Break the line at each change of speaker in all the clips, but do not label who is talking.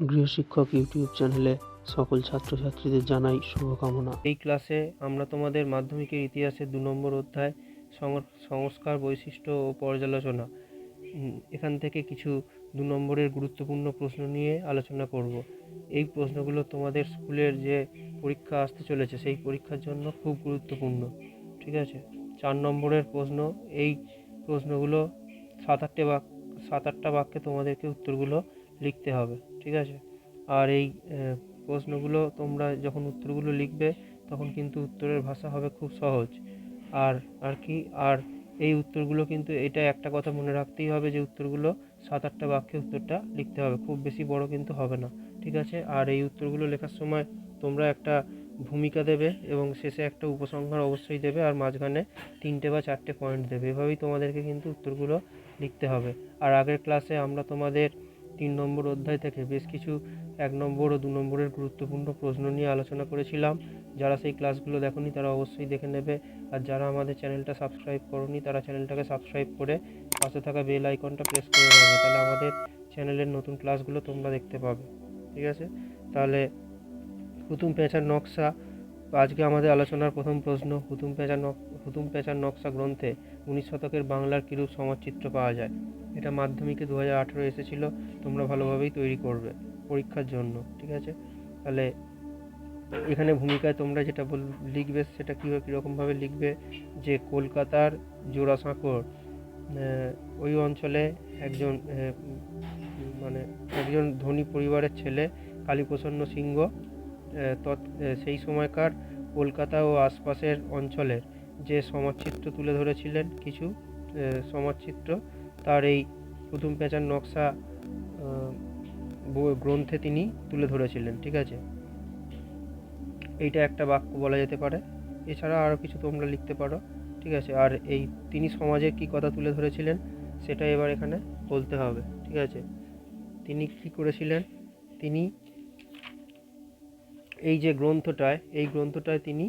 গৃহশিক্ষক YouTube চ্যানেলে সকল ছাত্রছাত্রীদের জানাই শুভকামনা।
এই ক্লাসে আমরা তোমাদের মাধ্যমিকের ইতিহাসের দু নম্বর অধ্যায় সংস্কার বৈশিষ্ট্য ও পর্যালোচনা এখান থেকে কিছু দু নম্বরের গুরুত্বপূর্ণ প্রশ্ন নিয়ে আলোচনা করব। এই প্রশ্নগুলো তোমাদের স্কুলের যে পরীক্ষা আসতে চলেছে, সেই পরীক্ষার জন্য খুব গুরুত্বপূর্ণ, ঠিক আছে? চার নম্বরের প্রশ্ন, এই প্রশ্নগুলো সাত আটটে বাক, সাত আটটা বাক্যে তোমাদেরকে উত্তরগুলো লিখতে হবে। ঠিক আছে? আর এই প্রশ্নগুলো তোমরা যখন উত্তরগুলো লিখবে, তখন কিন্তু উত্তরের ভাষা হবে খুব সহজ। আর আর কি, আর এই উত্তরগুলো কিন্তু এটা একটা কথা মনে রাখতেই হবে যে উত্তরগুলো সাত, আটটা বাক্যে উত্তরটা লিখতে হবে। খুব বেশি বড় কিন্তু হবে না, ঠিক আছে? আর এই উত্তরগুলো লেখার সময় তোমরা একটা ভূমিকা দেবে এবং শেষে একটা উপসংহার অবশ্যই দেবে আর মাঝখানে তিনটে বা চারটে পয়েন্ট দেবে। এভাবেই তোমাদেরকে কিন্তু উত্তরগুলো লিখতে হবে। আর আগের ক্লাসে আমরা তোমাদের তিন নম্বর অধ্যায় থেকে বেশ কিছু এক নম্বর ও দু নম্বরের গুরুত্বপূর্ণ প্রশ্ন নিয়ে আলোচনা করেছিলাম। যারা সেই ক্লাসগুলো দেখোনি তারা অবশ্যই দেখে নেবে। আর যারা আমাদের চ্যানেলটা সাবস্ক্রাইব করনি তারা চ্যানেলটাকে সাবস্ক্রাইব করে পাশে থাকা বেল আইকনটা প্রেস করে রাখবে। তাহলে আমাদের চ্যানেলের নতুন ক্লাসগুলো তোমরা দেখতে পাবে। ঠিক আছে? তাহলে হুতুম পেঁচার নকশা। আজকে আমাদের আলোচনার প্রথম প্রশ্ন, হুতুম পেঁচা হুতুম পেঁচার নকশা গ্রন্থে উনিশ শতকের বাংলার কিরূপ সমাজচিত্র পাওয়া যায়? এটা মাধ্যমিকে দু হাজার আঠেরো এসেছিল, তোমরা ভালোভাবেই তৈরি করবে পরীক্ষার জন্য, ঠিক আছে? তাহলে এখানে ভূমিকায় তোমরা যেটা বল, লিখবে সেটা কীভাবে, কীরকমভাবে লিখবে? যে কলকাতার জোড়াসাঁকোর ওই অঞ্চলে একজন মানে একজন ধনী পরিবারের ছেলে কালীপ্রসন্ন সিংহ সেই সময়কার কলকাতা ও আশপাশের অঞ্চলের যে সমাজচিত্র তুলে ধরেছিলেন কিছু সমাজচিত্র তার এই প্রথম পেঁচার নকশা গ্রন্থে তিনি তুলে ধরেছিলেন, ঠিক আছে? এইটা একটা বাক্য বলা যেতে পারে। এছাড়া আরও কিছু তোমরা লিখতে পারো, ঠিক আছে? আর এই তিনি সমাজে কী কথা তুলে ধরেছিলেন, সেটা এবার এখানে বলতে হবে, ঠিক আছে? তিনি কী করেছিলেন? তিনি এই যে গ্রন্থটায়, এই গ্রন্থটায় তিনি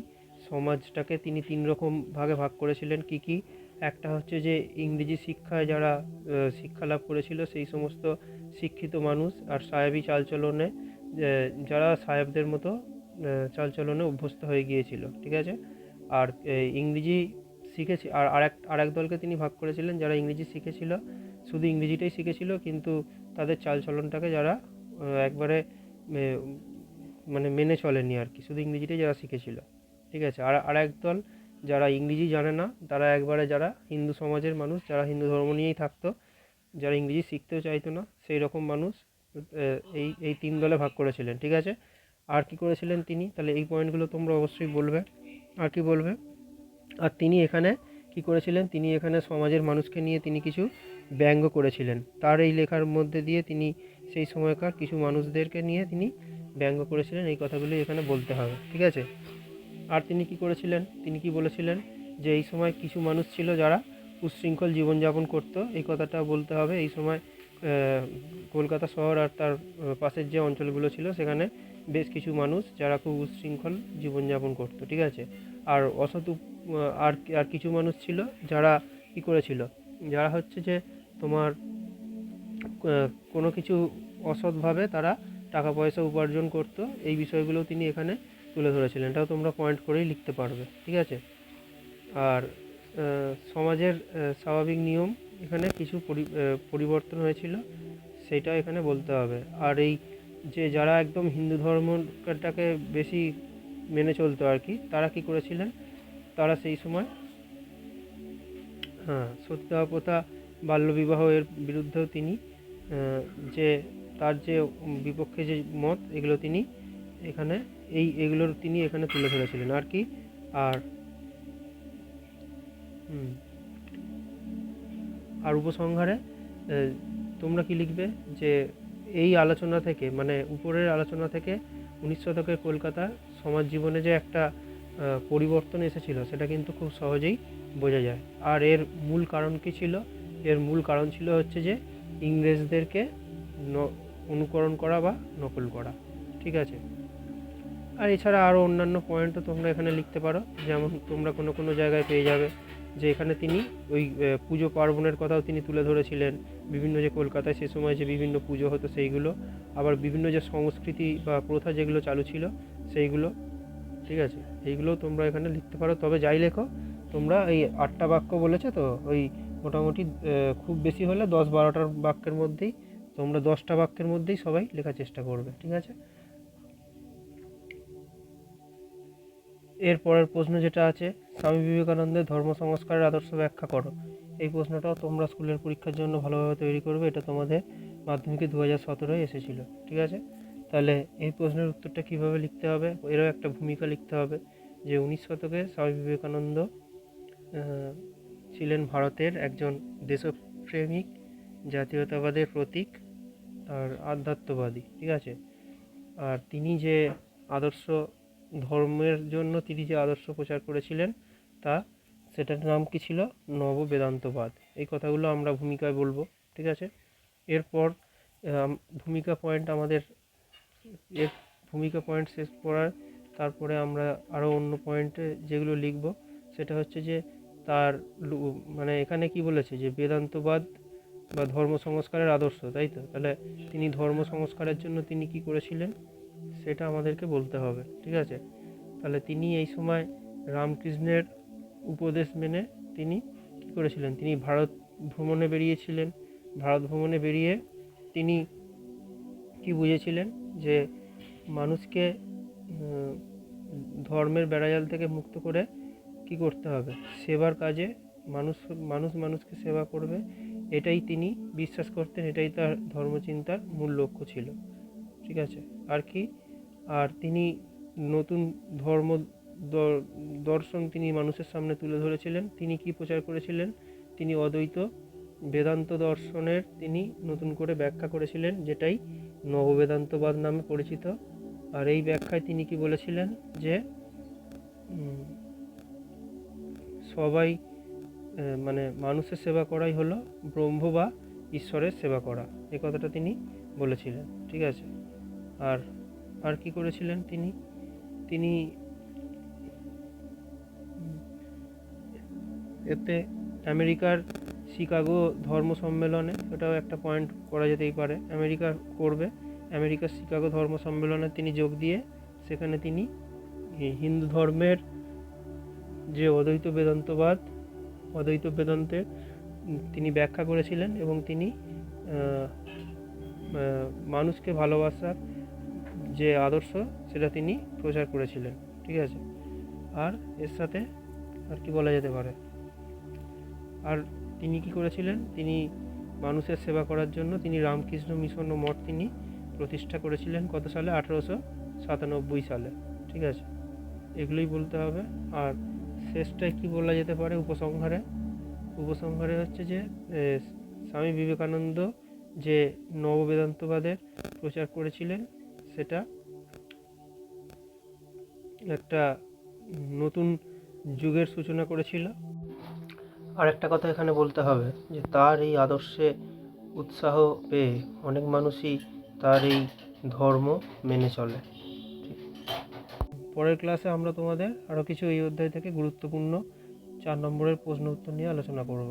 সমাজটাকে তিনি তিন রকম ভাগে ভাগ করেছিলেন। কি কি? একটা হচ্ছে যে ইংরেজি শিক্ষায় যারা শিক্ষা লাভ করেছিল সেই সমস্ত শিক্ষিত মানুষ আর সাহেবী চালচলনে যারা সাহেবদের মতো চালচলনে অভ্যস্ত হয়ে গিয়েছিল, ঠিক আছে? আর ইংরেজি শিখেছি, আর আরেক আরেক দলকে তিনি ভাগ করেছিলেন যারা ইংরেজি শিখেছিল। শুধু ইংরেজিটাই শিখেছিল, কিন্তু তাদের চালচলনটাকে যারা একবারে মানে মেনে চলেনি আর কি, শুধু ইংরেজিটাই যারা শিখেছিল। ঠিক আছে? আর আরেক দল যারা ইংরেজি জানে না, তারা একবারে যারা হিন্দু সমাজের মানুষ, যারা হিন্দু ধর্ম নিয়েই থাকতো, যারা ইংরেজি শিখতেও চাইতো না, সেই রকম মানুষ এই এই তিন দলে ভাগ করেছিলেন। ঠিক আছে? আর কি করেছিলেন তিনি? তাহলে এই পয়েন্টগুলো তোমরা অবশ্যই বলবে। আর কি বলবে? আর তিনি এখানে কি করেছিলেন? তিনি এখানে সমাজের মানুষকে নিয়ে তিনি কিছু ব্যঙ্গ করেছিলেন। তার এই লেখার মধ্যে দিয়ে তিনি সেই সময়কার কিছু মানুষদেরকে নিয়ে তিনি ব্যঙ্গ করেছিলেন, এই কথাগুলি এখানে বলতে হবে, ঠিক আছে? আর তিনি কি করেছিলেন? তিনি কি বলেছিলেন যে, এই সময় কিছু মানুষ ছিল যারা উচ্ছৃঙ্খল জীবনযাপন করতো, এই কথাটা বলতে হবে। এই সময় কলকাতা শহর আর তার পাশের যে অঞ্চলগুলো ছিল, সেখানে বেশ কিছু মানুষ যারা খুব উচ্ছৃঙ্খল জীবনযাপন করতো, ঠিক আছে? আর অসৎ আর আর কিছু মানুষ ছিল যারা কি করেছিল? যারা হচ্ছে যে তোমার কোনো কিছু অসৎভাবে তারা টাকা পয়সা উপার্জন করতো, এই বিষয়গুলো তিনি এখানে তুলে ধরেছিলেন। এটাও তোমরা পয়েন্ট করেই লিখতে পারবে, ঠিক আছে? আর সমাজের স্বাভাবিক নিয়ম এখানে কিছু পরি- পরিবর্তন হয়েছিল সেটা এখানে বলতে হবে। আর এই যে যারা একদম হিন্দু ধর্মটাকে বেশি মেনে চলতো আর কি, তারা কি করেছিলেন? তারা সেই সময় হ্যাঁ সত্যা প্রথা বাল্যবিবাহ এর বিরুদ্ধেও তিনি যে তার যে বিপক্ষে যে মত, এগুলো তিনি এখানে, এই, এগুলোর তিনি এখানে তুলে ধরেছিলেন, আর কি? আর আর উপসংহারে তোমরা কি লিখবে যে, এই আলোচনা থেকে মানে উপরের আলোচনা থেকে উনিশ শতকের কলকাতার সমাজ জীবনে যে একটা পরিবর্তন এসেছিল, সেটা কিন্তু খুব সহজেই বোঝা যায়। আর এর মূল কারণ কি ছিল? এর মূল কারণ ছিল হচ্ছে যে, ইংরেজদেরকে অনুকরণ করা বা নকল করা, ঠিক আছে? আর এছাড়া আরও অন্যান্য পয়েন্টও তোমরা এখানে লিখতে পারো, যেমন তোমরা কোনো কোনো জায়গায় পেয়ে যাবে, যে এখানে তিনি ওই পুজো পার্বণের কথাও তিনি তুলে ধরেছিলেন, বিভিন্ন যে কলকাতায় সে সময় যে বিভিন্ন পুজো হতো সেইগুলো, আবার বিভিন্ন যে সংস্কৃতি বা প্রথা যেগুলো চালু ছিল সেইগুলো, ঠিক আছে? এইগুলো তোমরা এখানে লিখতে পারো, তবে যাই লেখো, তোমরা এই আটটা বাক্য বলেছে তো, ওই মোটামুটি খুব বেশি হলে দশ বারোটার বাক্যের মধ্যেই তোমরা দশটা বাক্যের মধ্যেই সবাই লেখার চেষ্টা করবে, ঠিক আছে? এর পরের প্রশ্ন যেটা আছে, স্বামী বিবেকানন্দের ধর্ম সংস্কারের আদর্শ ব্যাখ্যা করো। এই প্রশ্নটাও তোমরা স্কুলের পরীক্ষার জন্য ভালোভাবে তৈরি করবে, এটা তোমাদের মাধ্যমিকে দু হাজার সতেরোয় এসেছিল, ঠিক আছে? তাহলে এই প্রশ্নের উত্তরটা কীভাবে লিখতে হবে? এরও একটা ভূমিকা লিখতে হবে, যে উনিশ শতকে স্বামী বিবেকানন্দ ছিলেন ভারতের একজন দেশপ্রেমিক জাতীয়তাবাদের প্রতীক আর আধ্যাত্মবাদী, ঠিক আছে? আর তিনি যে আদর্শ ধর্মের জন্য তিনি যে আদর্শ প্রচার করেছিলেন, তা সেটার নাম কি ছিল? নব বেদান্তবাদ এই কথাগুলো আমরা ভূমিকায় বলব, ঠিক আছে? এরপর ভূমিকা পয়েন্ট আমাদের, এর ভূমিকা পয়েন্ট শেষ করার তারপরে আমরা আরও অন্য পয়েন্টে যেগুলো লিখব, সেটা হচ্ছে যে তার মানে এখানে কি বলেছে যে বেদান্তবাদ বা ধর্ম সংস্কারের আদর্শ, তাই তো? তাহলে তিনি ধর্ম সংস্কারের জন্য তিনি কি করেছিলেন? সেটা আমাদেরকে বলতে হবে, ঠিক আছে? তাহলে তিনি এই সময় রামকৃষ্ণের উপদেশ মেনে তিনি কি করেছিলেন? তিনি ভারত ভ্রমণে বেরিয়েছিলেন। ভারত ভ্রমণে বেরিয়ে তিনি কি বুঝেছিলেন? যে মানুষকে ধর্মের বেড়াজাল থেকে মুক্ত করে কি করতে হবে? সেবার কাজে মানুষ মানুষ মানুষকে সেবা করবে। এটাই তিনি বিশ্বাস করতেন, এটাই তার ধর্মচিন্তার মূল লক্ষ্য ছিল। ঠিক আছে? আর কি? আর তিনি নতুন ধর্ম দর্শন তিনি মানুষের সামনে তুলে ধরেছিলেন। তিনি কি প্রচার করেছিলেন? তিনি অদ্বৈত বেদান্ত দর্শনের তিনি নতুন করে ব্যাখ্যা করেছিলেন, যেটাই নববেদান্তবাদ নামে পরিচিত। আর এই ব্যাখ্যায় তিনি কি বলেছিলেন? যে সবাই মানে মানুষের সেবা করাই হলো ব্রহ্ম বা ঈশ্বরের সেবা করা। এই কথাটা তিনি বলেছিলেন, ঠিক আছে? আর আর কি করেছিলেন তিনি? তিনি এতে আমেরিকার শিকাগো ধর্ম সম্মেলনে, এটাও একটা পয়েন্ট করা যেতেই পারে, আমেরিকা করবে। আমেরিকার শিকাগো ধর্ম সম্মেলনে তিনি যোগ দিয়ে সেখানে তিনি হিন্দু ধর্মের যে অদ্বৈত বেদান্তবাদ অদ্বৈত বেদান্তের তিনি ব্যাখ্যা করেছিলেন এবং তিনি মানুষকে ভালোবাসার যে আদর্শ সেটা তিনি প্রচার করেছিলেন। ঠিক আছে? আর এর সাথে আর কি বলা যেতে পারে? আর তিনি কি করেছিলেন? তিনি মানুষের সেবা করার জন্য তিনি রামকৃষ্ণ মিশন ও মঠ তিনি প্রতিষ্ঠা করেছিলেন কত সালে? আঠেরোশো সাতানব্বই সালে। ঠিক আছে? এগুলোই বলতে হবে। আর শেষটায় কি বলা যেতে পারে উপসংহারে উপসংহারে হচ্ছে যে স্বামী বিবেকানন্দ যে নববেদান্তবাদের প্রচার করেছিলেন, সেটা একটা নতুন যুগের সূচনা করেছিল আর একটা কথা এখানে বলতে হবে যে, তার এই আদর্শে উৎসাহ পেয়ে অনেক মানুষই তার এই ধর্ম মেনে চলে। পরের ক্লাসে আমরা তোমাদের আরও কিছু এই অধ্যায় থেকে গুরুত্বপূর্ণ চার নম্বরের প্রশ্ন উত্তর নিয়ে আলোচনা করব।